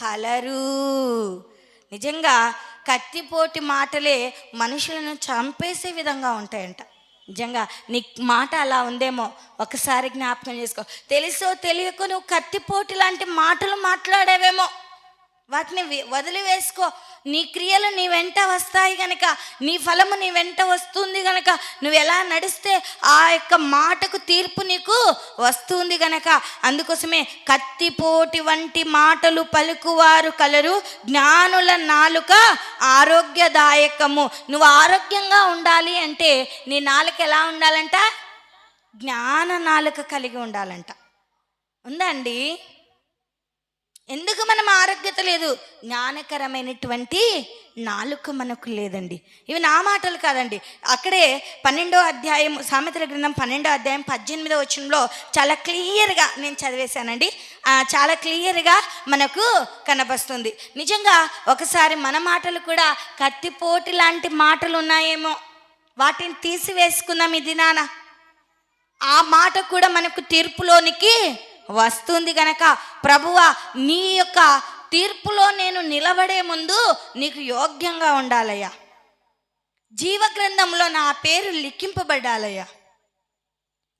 Colour. నిజంగా కత్తిపోటి మాటలే మనుషులను చంపేసే విధంగా ఉంటాయంట. నిజంగా నీ మాట అలా ఉందేమో ఒకసారి జ్ఞాపకం చేసుకో. తెలుసో తెలియకో నువ్వు కత్తిపోటి లాంటి మాటలు మాట్లాడావేమో. వాటిని వదిలివేసుకో. నీ క్రియలు నీ వెంట వస్తాయి గనక నీ ఫలము నీ వెంట వస్తుంది గనక నువ్వు ఎలా నడిస్తే ఆ యొక్క మాటకు తీర్పు నీకు వస్తుంది గనక. అందుకోసమే కత్తిపోటి వంటి మాటలు పలుకువారు కలరు జ్ఞానుల నాలుక ఆరోగ్యదాయకము. నువ్వు ఆరోగ్యంగా ఉండాలి అంటే నీ నాలుక ఎలా ఉండాలంట? జ్ఞాన నాలుక కలిగి ఉండాలంట. ఉందండి ఎందుకు మనం ఆరోగ్యత లేదు? జ్ఞానకరమైనటువంటి నాలుక మనకు లేదండి. ఇవి నా మాటలు కాదండి. అక్కడే పన్నెండో అధ్యాయం సామెతల గ్రంథం పన్నెండో అధ్యాయం పద్దెనిమిదో వచనంలో చాలా క్లియర్గా నేను చదివేశానండి. చాలా క్లియర్గా మనకు కనపస్తుంది నిజంగా ఒకసారి మన మాటలు కూడా కత్తిపోటి లాంటి మాటలు ఉన్నాయేమో. వాటిని తీసివేసుకుందాం ఇది నాన్న ఆ మాట కూడా మనకు తీర్పులోనికి వస్తుంది గనక ప్రభువా నీ యొక్క తీర్పులో నేను నిలబడే ముందు నీకు యోగ్యంగా ఉండాలయ్యా. జీవగ్రంథంలో నా పేరు లిఖింపబడాలయ్యా.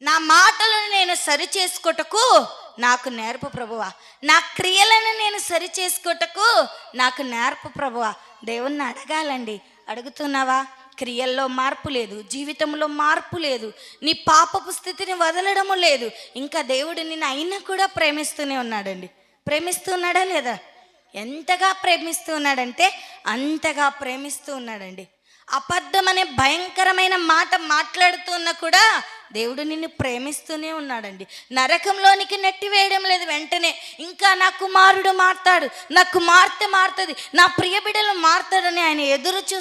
నా మాటలను నేను సరి చేసుకొటకు నాకు నేర్పు ప్రభువా. నా క్రియలను నేను సరి చేసుకోటకు నాకు నేర్పు ప్రభువా. దేవుణ్ణి అడగాలండి. అడుగుతున్నావా? క్రియల్లో మార్పు లేదు జీవితంలో మార్పు లేదు నీ పాపపు స్థితిని వదలడము లేదు. ఇంకా దేవుడు నిన్ను అయినా కూడా ప్రేమిస్తూనే ఉన్నాడండి. ప్రేమిస్తున్నాడా లేదా? ఎంతగా ప్రేమిస్తూ ఉన్నాడంటే అంతగా ప్రేమిస్తూ ఉన్నాడండి. అబద్ధం అనే భయంకరమైన మాట మాట్లాడుతున్నా కూడా దేవుడు నిన్ను ప్రేమిస్తూనే ఉన్నాడండి. నరకంలోనికి నెట్టివేయడం లేదు వెంటనే. ఇంకా నా కుమారుడు మారుతాడు నా కుమార్తె మారుతుంది నా ప్రియబిడలు మారుతాడని ఆయన ఎదురు చూస్తూ